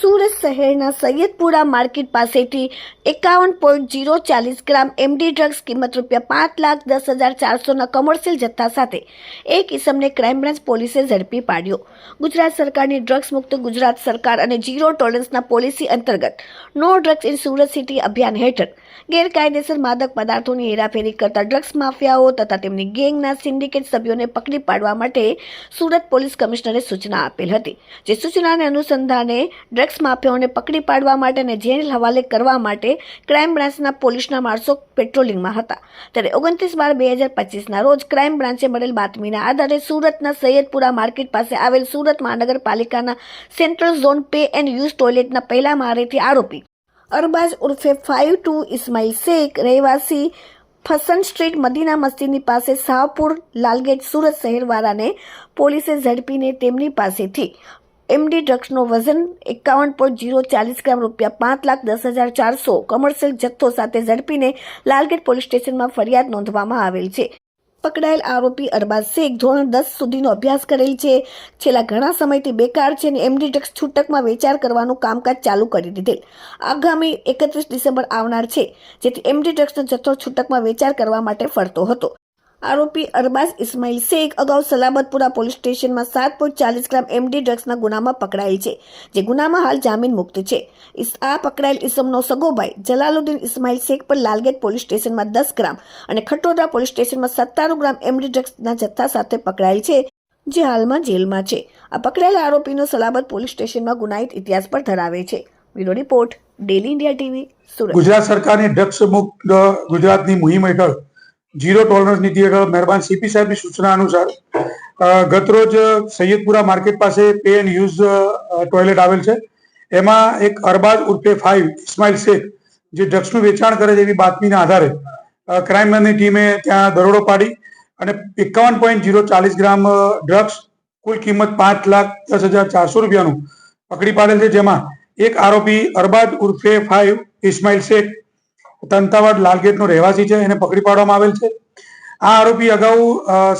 સુરત શહેરના સૈયદપુરા માર્કેટ પાસેથી એકાવન પોઈન્ટ જીરો ચાલીસ ગ્રામ એમડી ડ્રગ્સ કિંમત રૂપિયા પાંચ લાખ દસ હજાર ચારસોના કમર્શિયલ જથ્થા સાથે એક ઇસમને ક્રાઇમ બ્રાન્ચ પોલીસે ઝડપી પાડ્યો. ગુજરાત સરકારની ડ્રગ્સ મુક્ત ગુજરાત સરકાર અને ઝીરો ટોલરન્સના પોલિસી અંતર્ગત no drugs in Surat city અભિયાન હેઠળ ગેરકાયદેસર માદક પદાર્થોની હેરાફેરી કરતા ડ્રગ્સ માફિયાઓ તથા તેમની ગેંગના સિન્ડિકેટ સભ્યોને પકડી પાડવા માટે સુરત પોલીસ કમિશનરે સૂચના આપેલ હતી, જે સૂચનાને અનુસંધાને ડ્રગ્સ માફિયાઓને પકડી પાડવા માટે અને જેલ હવાલે કરવા માટે ક્રાઇમ બ્રાન્ચના પોલીસના માણસો પેટ્રોલિંગમાં હતા. ત્યારે ઓગણત્રીસ બાર બે હજાર પચીસના રોજ ક્રાઇમ બ્રાન્ચે મળેલ બાતમીના આધારે સુરતના સૈયદપુરા માર્કેટ પાસે આવેલ સુરત મહાનગરપાલિકાના central zone pay and use ટોયલેટના પહેલા માળેથી આરોપી અરબાઝ ઉર્ફે ફાઇવ ટુ ઇસ્માઇલ શેખ, રહેવાસી ફસન સ્ટ્રીટ, મદીના મસ્જિદની પાસે શાહપુર, લાલગેટ સુરત શહેરવાળાને પોલીસે ઝડપીને તેમની પાસેથી એમડી ડ્રગ્સનો વજન એકાવન પોઈન્ટ જીરો ચાલીસ ગ્રામ રૂપિયા, પાંચ લાખ દસ હજાર ચારસો કમર્શિયલ જથ્થો સાથે ઝડપીને લાલગેટ પોલીસ સ્ટેશનમાં ફરિયાદ નોંધવામાં આવેલ છે. પકડાયેલ આરોપી અરબાઝ શેખ ધોરણ દસ સુધીનો અભ્યાસ કરેલ છે. છેલ્લા ઘણા સમયથી બેકાર છે અને એમડી ડ્રગ્સ છૂટકમાં વેચાણ કરવાનું કામકાજ ચાલુ કરી દીધેલ. આગામી એકત્રીસ ડિસેમ્બર આવનાર છે, જેથી એમડી ડ્રગ્સનો જથ્થો છૂટકમાં વેચાણ કરવા માટે ફરતો હતો. આરોપી અરબાઝ ઇસ્માઇલ શેખ અગાઉ સલામતપુરા પોલીસ સ્ટેશનમાં સાત પોઈન્ટ ચાલીસ ગ્રામ એમડી ડ્રગ્સના ગુનામાં પકડાયેલ છે, જે ગુનામાં હાલ જામીન મુક્ત છે. આ પકડાયેલ ઇસમનો સગોભાઈ જલાલુદ્દીન ઇસ્માઇલ શેખ પર લાલગેટ પોલીસ સ્ટેશનમાં દસ ગ્રામ અને ખટોદરા પોલીસ સ્ટેશનમાં સત્તાણું ગ્રામ એમડી ડ્રગ્સના જથ્થા સાથે પકડાયેલ છે, જે હાલમાં જેલમાં છે. આ પકડાયેલા આરોપીનો સલાબત પોલીસ સ્ટેશનમાં ગુનાહિત ઇતિહાસ પર ધરાવે છે. Bureau report, daily India TV, Surat. Gujarat સરકારની ડ્રગ્સ મુક્ત ગુજરાતની મુહિમ હેઠળ ઝીરો ટોલરન્સ નીતિ હેઠળ મહેરબાન સીપી સાહેબની સૂચના અનુસાર ગતરોજ સૈયદપુરા માર્કેટ પાસે પે એન્ડ યુઝ ટોયલેટ આવેલ છે. એમાં એક અરબાજ ઉર્ફે ફાઇવ ઇસ્માઇલ શેખ જે ડ્રગ્સનું વેચાણ કરે છે એવી બાતમીના આધારે ક્રાઇમ બ્રાન્ચની ટીમે ત્યાં દરોડો પાડી અને એકાવન પોઈન્ટ જીરો ચાલીસ ગ્રામ ડ્રગ્સ કુલ કિંમત પાંચ લાખ દસ હજાર ચારસો રૂપિયાનું પકડી પાડેલ છે. જેમાં એક આરોપી અરબાદ ઉર્ફે ફાઇવ ઇસ્માઇલ શેખ તંતાવાડ લાલગેટનો રહેવાસી છે એને પકડી પાડવામાં આવેલ છે. આ આરોપી અગાઉ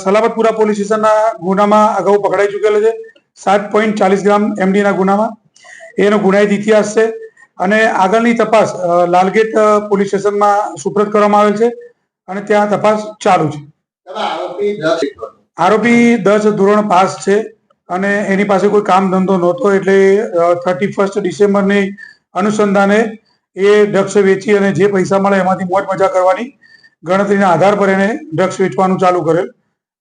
સલાબતપુરા પોલીસ સ્ટેશનના ગુનામાં અગાઉ પકડાઈ ચૂકેલો છે. સાત પોઈન્ટ ચાલીસ ગ્રામ એમડીના ગુનામાં. એનો ગુનાહિત ઇતિહાસ છે અને આગળની તપાસ લાલગેટ પોલીસ સ્ટેશનમાં સુપ્રત કરવામાં આવેલ છે અને ત્યાં તપાસ ચાલુ છે. આરોપી દસ ધોરણ પાસ છે. અને એની પાસે કોઈ કામ ધંધો નહોતો એટલે થર્ટી ફર્સ્ટ ડિસેમ્બરની અનુસંધાને એ ડ્રગ્સ વેચી અને જે પૈસા મળે એમાંથી મોજ મજા કરવાની ગણતરીના આધાર પર એને ડ્રગ્સ વેચવાનું ચાલુ કરેલ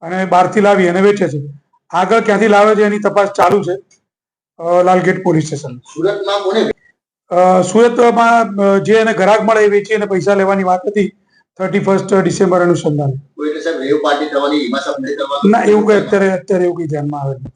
અને બહારથી લાવી અને વેચે છે. આગળ ક્યાંથી લાવે છે એની તપાસ ચાલુ છે લાલગેટ પોલીસ સ્ટેશન. સુરતમાં જે એને ગ્રાહક મળે એ વેચી અને પૈસા લેવાની વાત હતી થર્ટી ફર્સ્ટ ડિસેમ્બર અનુસંધાન. ના એવું કઈ અત્યારે અત્યારે એવું કઈ ધ્યાનમાં આવે નહીં.